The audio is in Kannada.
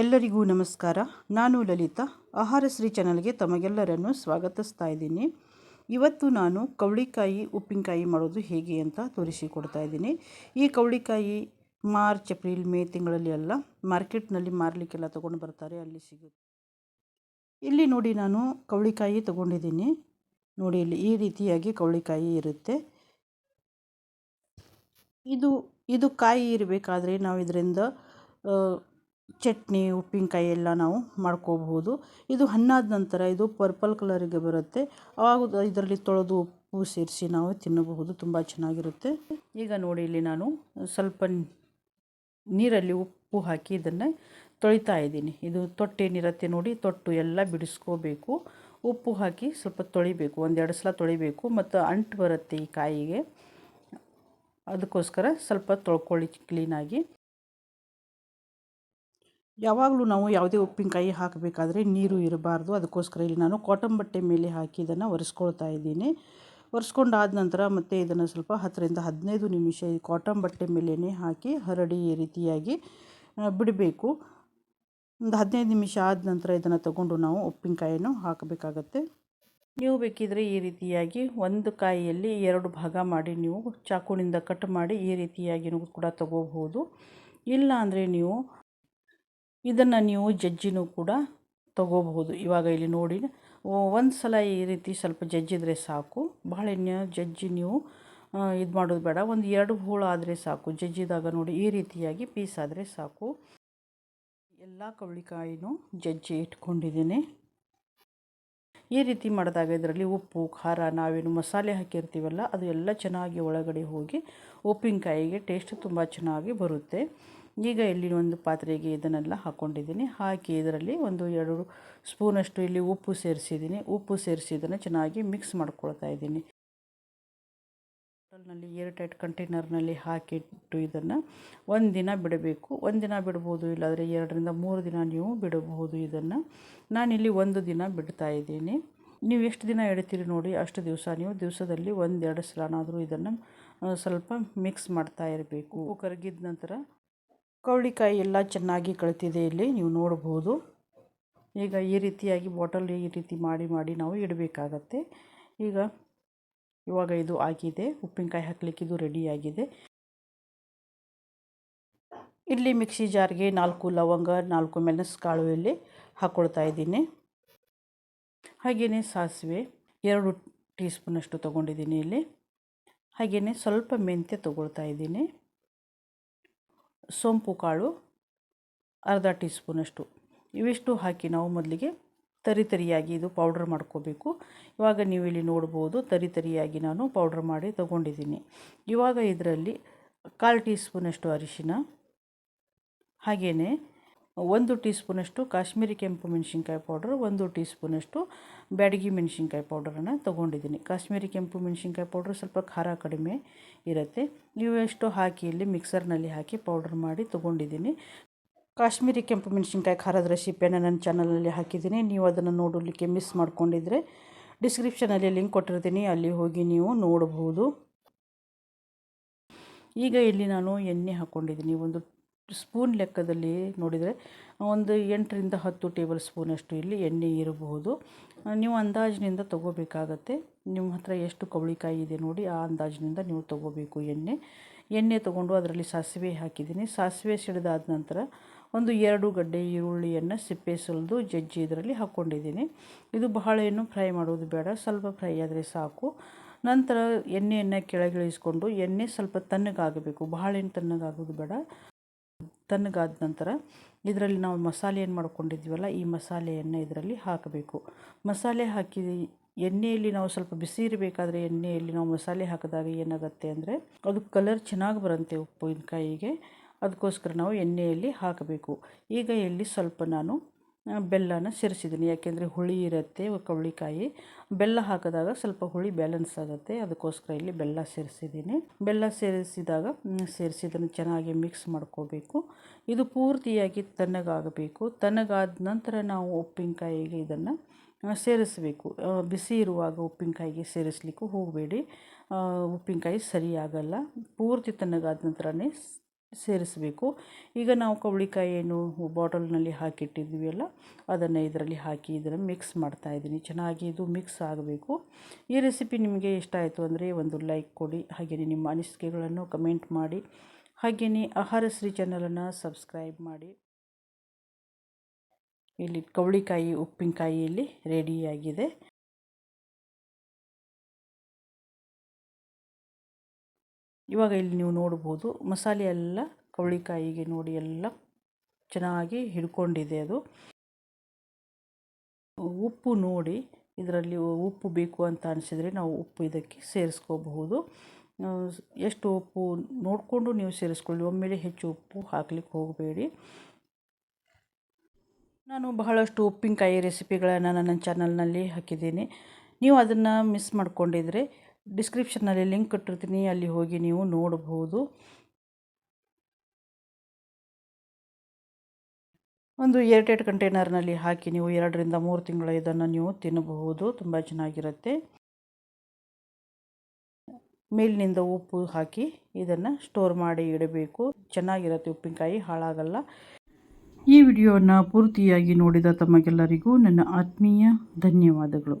ಎಲ್ಲರಿಗೂ ನಮಸ್ಕಾರ. ನಾನು ಲಲಿತಾ. ಆಹಾರ ಶ್ರೀ ಚಾನಲ್ಗೆ ತಮಗೆಲ್ಲರನ್ನು ಸ್ವಾಗತಿಸ್ತಾ ಇದ್ದೀನಿ. ಇವತ್ತು ನಾನು ಕವಳಿಕಾಯಿ ಉಪ್ಪಿನಕಾಯಿ ಮಾಡೋದು ಹೇಗೆ ಅಂತ ತೋರಿಸಿಕೊಡ್ತಾ ಇದ್ದೀನಿ. ಈ ಕವಳಿಕಾಯಿ ಮಾರ್ಚ್, ಏಪ್ರಿಲ್, ಮೇ ತಿಂಗಳಲ್ಲಿ ಎಲ್ಲ ಮಾರ್ಕೆಟ್ನಲ್ಲಿ ಮಾರಲಿಕ್ಕೆಲ್ಲ ತೊಗೊಂಡು ಬರ್ತಾರೆ, ಅಲ್ಲಿ ಸಿಗುತ್ತೆ. ಇಲ್ಲಿ ನೋಡಿ ನಾನು ಕವಳಿಕಾಯಿ ತೊಗೊಂಡಿದ್ದೀನಿ. ನೋಡಿ, ಇಲ್ಲಿ ಈ ರೀತಿಯಾಗಿ ಕವಳಿಕಾಯಿ ಇರುತ್ತೆ. ಇದು ಇದು ಕಾಯಿ ಇರಬೇಕಾದ್ರೆ ನಾವು ಇದರಿಂದ ಚಟ್ನಿ, ಉಪ್ಪಿನಕಾಯಿ ಎಲ್ಲ ನಾವು ಮಾಡ್ಕೋಬಹುದು ಇದು ಹಣ್ಣಾದ ನಂತರ ಇದು ಪರ್ಪಲ್ ಕಲರಿಗೆ ಬರುತ್ತೆ. ಆವಾಗ ಇದರಲ್ಲಿ ತೊಳೆದು ಉಪ್ಪು ಸೇರಿಸಿ ನಾವು ತಿನ್ನಬಹುದು. ತುಂಬ ಚೆನ್ನಾಗಿರುತ್ತೆ. ಈಗ ನೋಡಿ ಇಲ್ಲಿ ನಾನು ಸ್ವಲ್ಪ ನೀರಲ್ಲಿ ಉಪ್ಪು ಹಾಕಿ ಇದನ್ನು ತೊಳಿತಾ ಇದ್ದೀನಿ. ಇದು ತೊಟ್ಟೇನಿರತ್ತೆ ನೋಡಿ ತೊಟ್ಟು ಎಲ್ಲ ಬಿಡಿಸ್ಕೋಬೇಕು. ಉಪ್ಪು ಹಾಕಿ ಸ್ವಲ್ಪ ತೊಳಿಬೇಕು. ಒಂದೆರಡು ಸಲ ತೊಳಿಬೇಕು ಮತ್ತು ಅಂಟು ಬರುತ್ತೆ ಈ ಕಾಯಿಗೆ. ಅದಕ್ಕೋಸ್ಕರ ಸ್ವಲ್ಪ ತೊಳ್ಕೊಳ್ಳಿ ಕ್ಲೀನಾಗಿ ಯಾವಾಗಲೂ ನಾವು ಯಾವುದೇ ಉಪ್ಪಿನಕಾಯಿ ಹಾಕಬೇಕಾದ್ರೆ ನೀರು ಇರಬಾರ್ದು. ಅದಕ್ಕೋಸ್ಕರ ಇಲ್ಲಿ ನಾನು ಕಾಟನ್ ಬಟ್ಟೆ ಮೇಲೆ ಹಾಕಿ ಇದನ್ನು ಒರೆಸ್ಕೊಳ್ತಾ ಇದ್ದೀನಿ. ಒರೆಸ್ಕೊಂಡಾದ ನಂತರ ಮತ್ತೆ ಇದನ್ನು ಸ್ವಲ್ಪ ಹತ್ತರಿಂದ ಹದಿನೈದು ನಿಮಿಷ ಈ ಕಾಟನ್ ಬಟ್ಟೆ ಮೇಲೇ ಹಾಕಿ ಹರಡಿ ಈ ರೀತಿಯಾಗಿ ಬಿಡಬೇಕು. ಒಂದು ಹದಿನೈದು ನಿಮಿಷ ಆದ ನಂತರ ಇದನ್ನು ತಗೊಂಡು ನಾವು ಉಪ್ಪಿನಕಾಯಿಯನ್ನು ಹಾಕಬೇಕಾಗತ್ತೆ. ನೀವು ಬೇಕಿದ್ರೆ ಈ ರೀತಿಯಾಗಿ ಒಂದು ಕಾಯಿಯಲ್ಲಿ ಎರಡು ಭಾಗ ಮಾಡಿ ನೀವು ಚಾಕುನಿಂದ ಕಟ್ ಮಾಡಿ ಈ ರೀತಿಯಾಗಿ ಕೂಡ ತಗೋಬಹುದು. ಇಲ್ಲ ಅಂದರೆ ನೀವು ಇದನ್ನು ನೀವು ಜಜ್ಜಿನೂ ಕೂಡ ತಗೋಬಹುದು. ಇವಾಗ ಇಲ್ಲಿ ನೋಡಿ ಒಂದು ಸಲ ಈ ರೀತಿ ಸ್ವಲ್ಪ ಜಜ್ಜಿದ್ರೆ ಸಾಕು. ಬಾಳೆಹಣ್ಣು ಜಜ್ಜಿ ನೀವು ಇದು ಮಾಡೋದು ಬೇಡ. ಒಂದು ಎರಡು ಹೋಳು ಆದರೆ ಸಾಕು. ಜಜ್ಜಿದಾಗ ನೋಡಿ ಈ ರೀತಿಯಾಗಿ ಪೀಸ್ ಆದರೆ ಸಾಕು. ಎಲ್ಲ ಕವಳಿಕಾಯಿನೂ ಜಜ್ಜಿ ಇಟ್ಕೊಂಡಿದ್ದೀನಿ. ಈ ರೀತಿ ಮಾಡಿದಾಗ ಇದರಲ್ಲಿ ಉಪ್ಪು, ಖಾರ, ನಾವೇನು ಮಸಾಲೆ ಹಾಕಿರ್ತೀವಲ್ಲ, ಅದು ಎಲ್ಲ ಚೆನ್ನಾಗಿ ಒಳಗಡೆ ಹೋಗಿ ಉಪ್ಪಿನಕಾಯಿಗೆ ಟೇಸ್ಟ್ ತುಂಬ ಚೆನ್ನಾಗಿ ಬರುತ್ತೆ. ಈಗ ಇಲ್ಲಿ ಒಂದು ಪಾತ್ರೆಗೆ ಇದನ್ನೆಲ್ಲ ಹಾಕ್ಕೊಂಡಿದ್ದೀನಿ ಹಾಕಿ ಇದರಲ್ಲಿ ಒಂದು ಎರಡು ಸ್ಪೂನಷ್ಟು ಇಲ್ಲಿ ಉಪ್ಪು ಸೇರಿಸಿದ್ದೀನಿ. ಉಪ್ಪು ಸೇರಿಸಿ ಇದನ್ನು ಚೆನ್ನಾಗಿ ಮಿಕ್ಸ್ ಮಾಡ್ಕೊಳ್ತಾ ಇದ್ದೀನಿ. ಹೋಟೆಲ್ನಲ್ಲಿ ಏರ್ ಟೈಟ್ ಕಂಟೈನರ್ನಲ್ಲಿ ಹಾಕಿಟ್ಟು ಇದನ್ನು ಒಂದು ದಿನ ಬಿಡಬೇಕು. ಒಂದು ದಿನ ಬಿಡ್ಬೋದು ಇಲ್ಲಾದರೆ ಎರಡರಿಂದ ಮೂರು ದಿನ ನೀವು ಬಿಡಬಹುದು ಇದನ್ನು. ನಾನಿಲ್ಲಿ ಒಂದು ದಿನ ಬಿಡ್ತಾ ಇದ್ದೀನಿ. ನೀವು ಎಷ್ಟು ದಿನ ಇಡ್ತೀರಿ ನೋಡಿ, ಅಷ್ಟು ದಿವಸ ನೀವು ದಿವಸದಲ್ಲಿ ಒಂದೆರಡು ಸಲನಾದರೂ ಇದನ್ನು ಸ್ವಲ್ಪ ಮಿಕ್ಸ್ ಮಾಡ್ತಾ ಇರಬೇಕು. ಕರಗಿದ ನಂತರ ಕವಳಿಕಾಯಿ ಎಲ್ಲ ಚೆನ್ನಾಗಿ ಕಳಿತಿದೆ ಇಲ್ಲಿ, ನೀವು ನೋಡ್ಬೋದು. ಈಗ ಈ ರೀತಿಯಾಗಿ ಬಾಟಲ್ ಈ ರೀತಿ ಮಾಡಿ ಮಾಡಿ ನಾವು ಇಡಬೇಕಾಗತ್ತೆ. ಈಗ ಇವಾಗ ಇದು ಆಗಿದೆ, ಉಪ್ಪಿನಕಾಯಿ ಹಾಕ್ಲಿಕ್ಕೆ ಇದು ರೆಡಿಯಾಗಿದೆ ಇಲ್ಲಿ ಮಿಕ್ಸಿ ಜಾರ್ಗೆ ನಾಲ್ಕು ಲವಂಗ, ನಾಲ್ಕು ಮೆಣಸು ಕಾಳು ಇಲ್ಲಿ ಹಾಕ್ಕೊಳ್ತಾ ಇದ್ದೀನಿ. ಹಾಗೆಯೇ ಸಾಸಿವೆ, ಎರಡು ಟೀ ಸ್ಪೂನಷ್ಟು ತೊಗೊಂಡಿದ್ದೀನಿ ಇಲ್ಲಿ. ಹಾಗೆಯೇ ಸ್ವಲ್ಪ ಮೆಂತ್ಯ ತೊಗೊಳ್ತಾ ಇದ್ದೀನಿ. ಸೋಂಪು ಕಾಳು, ಅರ್ಧ ಟೀ ಸ್ಪೂನಷ್ಟು ಇವಿಷ್ಟು ಹಾಕಿ ನಾವು ಮೊದಲಿಗೆ ತರಿ ತರಿಯಾಗಿ ಇದು ಪೌಡ್ರ್ ಮಾಡ್ಕೋಬೇಕು. ಇವಾಗ ನೀವು ಇಲ್ಲಿ ನೋಡ್ಬೋದು ತರಿ ತರಿಯಾಗಿ ನಾನು ಪೌಡ್ರ್ ಮಾಡಿ ತಗೊಂಡಿದ್ದೀನಿ. ಇವಾಗ ಇದರಲ್ಲಿ ಕಾಲು ಟೀ ಸ್ಪೂನಷ್ಟು ಅರಿಶಿನ ಹಾಗೆಯೇ ಒಂದು ಟೀ ಸ್ಪೂನಷ್ಟು ಕಾಶ್ಮೀರಿ ಕೆಂಪು ಮೆಣಸಿನ್ಕಾಯಿ ಪೌಡ್ರ್, ಒಂದು ಟೀ ಸ್ಪೂನಷ್ಟು ಬ್ಯಾಡಗಿ ಮೆಣಸಿನ್ಕಾಯಿ ಪೌಡರನ್ನು ತೊಗೊಂಡಿದ್ದೀನಿ. ಕಾಶ್ಮೀರಿ ಕೆಂಪು ಮೆಣಸಿನ್ಕಾಯಿ ಪೌಡ್ರ್ ಸ್ವಲ್ಪ ಖಾರ ಕಡಿಮೆ ಇರುತ್ತೆ. ಇವೆಷ್ಟು ಹಾಕಿ ಇಲ್ಲಿ ಮಿಕ್ಸರ್ನಲ್ಲಿ ಹಾಕಿ ಪೌಡ್ರ್ ಮಾಡಿ ತೊಗೊಂಡಿದ್ದೀನಿ. ಕಾಶ್ಮೀರಿ ಕೆಂಪು ಮೆಣಸಿನ್ಕಾಯಿ ಖಾರದ ರೆಸಿಪಿಯನ್ನು ನನ್ನ ಚಾನಲಲ್ಲಿ ಹಾಕಿದ್ದೀನಿ. ನೀವು ಅದನ್ನು ನೋಡಲಿಕ್ಕೆ ಮಿಸ್ ಮಾಡಿಕೊಂಡಿದ್ರೆ ಡಿಸ್ಕ್ರಿಪ್ಷನಲ್ಲಿ ಲಿಂಕ್ ಕೊಟ್ಟಿರ್ತೀನಿ. ಅಲ್ಲಿ ಹೋಗಿ ನೀವು ನೋಡಬಹುದು. ಈಗ ಇಲ್ಲಿ ನಾನು ಎಣ್ಣೆ ಹಾಕ್ಕೊಂಡಿದ್ದೀನಿ ಒಂದು ಸ್ಪೂನ್ ಲೆಕ್ಕದಲ್ಲಿ ನೋಡಿದರೆ ಒಂದು ಎಂಟರಿಂದ ಹತ್ತು ಟೇಬಲ್ ಸ್ಪೂನಷ್ಟು ಇಲ್ಲಿ ಎಣ್ಣೆ ಇರಬಹುದು. ನೀವು ಅಂದಾಜಿನಿಂದ ತೊಗೋಬೇಕಾಗತ್ತೆ. ನಿಮ್ಮ ಹತ್ರ ಎಷ್ಟು ಕವಳಿಕಾಯಿ ಇದೆ ನೋಡಿ ಆ ಅಂದಾಜಿನಿಂದ ನೀವು ತೊಗೋಬೇಕು ಎಣ್ಣೆ. ಎಣ್ಣೆ ತೊಗೊಂಡು ಅದರಲ್ಲಿ ಸಾಸಿವೆ ಹಾಕಿದ್ದೀನಿ. ಸಾಸಿವೆ ಸಿಡಿದಾದ ನಂತರ ಒಂದು ಎರಡು ಗಡ್ಡೆ ಈರುಳ್ಳಿಯನ್ನು ಸಿಪ್ಪೆ ಸುಲಿದು ಜಜ್ಜಿ ಇದರಲ್ಲಿ ಹಾಕ್ಕೊಂಡಿದ್ದೀನಿ. ಇದು ಬಹಳ ಏನು ಫ್ರೈ ಮಾಡೋದು ಬೇಡ, ಸ್ವಲ್ಪ ಫ್ರೈ ಆದರೆ ಸಾಕು. ನಂತರ ಎಣ್ಣೆಯನ್ನು ಕೆಳಗಿಳಿಸ್ಕೊಂಡು ಎಣ್ಣೆ ಸ್ವಲ್ಪ ತಣ್ಣಗಾಗಬೇಕು. ಬಹಳ ಏನು ತಣ್ಣಗಾಗೋದು ಬೇಡ. ತಣ್ಣಗಾದ ನಂತರ ಇದರಲ್ಲಿ ನಾವು ಮಸಾಲೆ ಏನು ಮಾಡ್ಕೊಂಡಿದ್ವಲ್ಲ, ಈ ಮಸಾಲೆಯನ್ನು ಇದರಲ್ಲಿ ಹಾಕಬೇಕು. ಮಸಾಲೆ ಹಾಕಿ ಎಣ್ಣೆಯಲ್ಲಿ ನಾವು ಸ್ವಲ್ಪ ಬಿಸಿ ಇರಬೇಕಾದ್ರೆ ಎಣ್ಣೆಯಲ್ಲಿ ನಾವು ಮಸಾಲೆ ಹಾಕಿದಾಗ ಏನಾಗುತ್ತೆ ಅಂದರೆ, ಅದು ಕಲರ್ ಚೆನ್ನಾಗಿ ಬರುತ್ತೆ ಉಪ್ಪಿನಕಾಯಿಗೆ. ಅದಕ್ಕೋಸ್ಕರ ನಾವು ಎಣ್ಣೆಯಲ್ಲಿ ಹಾಕಬೇಕು. ಈಗ ಇಲ್ಲಿ ಸ್ವಲ್ಪ ನಾನು ಬೆಲ್ಲನ ಸೇರಿಸಿದ್ದೀನಿ. ಯಾಕೆಂದರೆ ಹುಳಿ ಇರುತ್ತೆ, ಕವಳಿಕಾಯಿ. ಬೆಲ್ಲ ಹಾಕಿದಾಗ ಸ್ವಲ್ಪ ಹುಳಿ ಬ್ಯಾಲೆನ್ಸ್ ಆಗುತ್ತೆ. ಅದಕ್ಕೋಸ್ಕರ ಇಲ್ಲಿ ಬೆಲ್ಲ ಸೇರಿಸಿದ್ದೀನಿ. ಬೆಲ್ಲ ಸೇರಿಸಿದಾಗ ಸೇರಿಸಿದನ್ನು ಚೆನ್ನಾಗಿ ಮಿಕ್ಸ್ ಮಾಡ್ಕೋಬೇಕು. ಇದು ಪೂರ್ತಿಯಾಗಿ ತಣ್ಣಗಾಗಬೇಕು ತಣ್ಣಗಾದ ನಂತರ ನಾವು ಉಪ್ಪಿನಕಾಯಿಗೆ ಇದನ್ನು ಸೇರಿಸಬೇಕು. ಬಿಸಿ ಇರುವಾಗ ಉಪ್ಪಿನಕಾಯಿಗೆ ಸೇರಿಸಲಿಕ್ಕೂ ಹೋಗಬೇಡಿ. ಉಪ್ಪಿನಕಾಯಿ ಸರಿಯಾಗಲ್ಲ. ಪೂರ್ತಿ ತಣ್ಣಗಾದ ನಂತರನೇ ಸೇರಿಸಬೇಕು. ಈಗ ನಾವು ಕವಳಿಕಾಯಿ ಏನು ಬಾಟಲ್ನಲ್ಲಿ ಹಾಕಿಟ್ಟಿದ್ವಿ ಅಲ್ಲ ಅದನ್ನು ಇದರಲ್ಲಿ ಹಾಕಿ ಇದನ್ನು ಮಿಕ್ಸ್ ಮಾಡ್ತಾ ಇದ್ದೀನಿ. ಚೆನ್ನಾಗಿ ಇದು ಮಿಕ್ಸ್ ಆಗಬೇಕು. ಈ ರೆಸಿಪಿ ನಿಮಗೆ ಇಷ್ಟ ಆಯಿತು ಅಂದರೆ ಒಂದು ಲೈಕ್ ಕೊಡಿ ಹಾಗೆಯೇ ನಿಮ್ಮ ಅನಿಸಿಕೆಗಳನ್ನು ಕಮೆಂಟ್ ಮಾಡಿ ಹಾಗೆಯೇ ಆಹಾರ ಶ್ರೀ ಚಾನಲನ್ನು ಸಬ್ಸ್ಕ್ರೈಬ್ ಮಾಡಿ. ಇಲ್ಲಿ ಕವಳಿಕಾಯಿ ಉಪ್ಪಿನಕಾಯಿ ಇಲ್ಲಿ ರೆಡಿಯಾಗಿದೆ. ಇವಾಗ ಇಲ್ಲಿ ನೀವು ನೋಡ್ಬೋದು ಮಸಾಲೆ ಎಲ್ಲ ಕವಳಿಕಾಯಿಗೆ ನೋಡಿ ಎಲ್ಲ ಚೆನ್ನಾಗಿ ಹಿಡ್ಕೊಂಡಿದೆ ಅದು. ಉಪ್ಪು ನೋಡಿ ಇದರಲ್ಲಿ ಉಪ್ಪು ಬೇಕು ಅಂತ ಅನಿಸಿದರೆ ನಾವು ಉಪ್ಪು ಇದಕ್ಕೆ ಸೇರಿಸ್ಕೋಬಹುದು. ಎಷ್ಟು ಉಪ್ಪು ನೋಡಿಕೊಂಡು ನೀವು ಸೇರಿಸ್ಕೊಳ್ಳಿ. ಒಮ್ಮೆಲೆ ಹೆಚ್ಚು ಉಪ್ಪು ಹಾಕ್ಲಿಕ್ಕೆ ಹೋಗಬೇಡಿ. ನಾನು ಬಹಳಷ್ಟು ಉಪ್ಪಿನಕಾಯಿ ರೆಸಿಪಿಗಳನ್ನು ನನ್ನ ಚಾನಲ್ನಲ್ಲಿ ಹಾಕಿದ್ದೀನಿ. ನೀವು ಅದನ್ನು ಮಿಸ್ ಮಾಡ್ಕೊಂಡಿದ್ರೆ ಡಿಸ್ಕ್ರಿಪ್ಷನ್ನಲ್ಲಿ ಲಿಂಕ್ ಕೊಟ್ಟಿರ್ತೀನಿ ಅಲ್ಲಿ ಹೋಗಿ ನೀವು ನೋಡಬಹುದು ಒಂದು ಏರ್ಟೈಟ್ ಕಂಟೈನರ್ನಲ್ಲಿ ಹಾಕಿ ನೀವು ಎರಡರಿಂದ ಮೂರು ತಿಂಗಳ ಇದನ್ನು ನೀವು ತಿನ್ನಬಹುದು, ತುಂಬ ಚೆನ್ನಾಗಿರುತ್ತೆ. ಮೇಲಿನಿಂದ ಉಪ್ಪು ಹಾಕಿ ಇದನ್ನು ಸ್ಟೋರ್ ಮಾಡಿ ಇಡಬೇಕು. ಚೆನ್ನಾಗಿರುತ್ತೆ ಉಪ್ಪಿನಕಾಯಿ, ಹಾಳಾಗಲ್ಲ. ಈ ವಿಡಿಯೋವನ್ನು ಪೂರ್ತಿಯಾಗಿ ನೋಡಿದ ತಮಗೆಲ್ಲರಿಗೂ ನನ್ನ ಆತ್ಮೀಯ ಧನ್ಯವಾದಗಳು.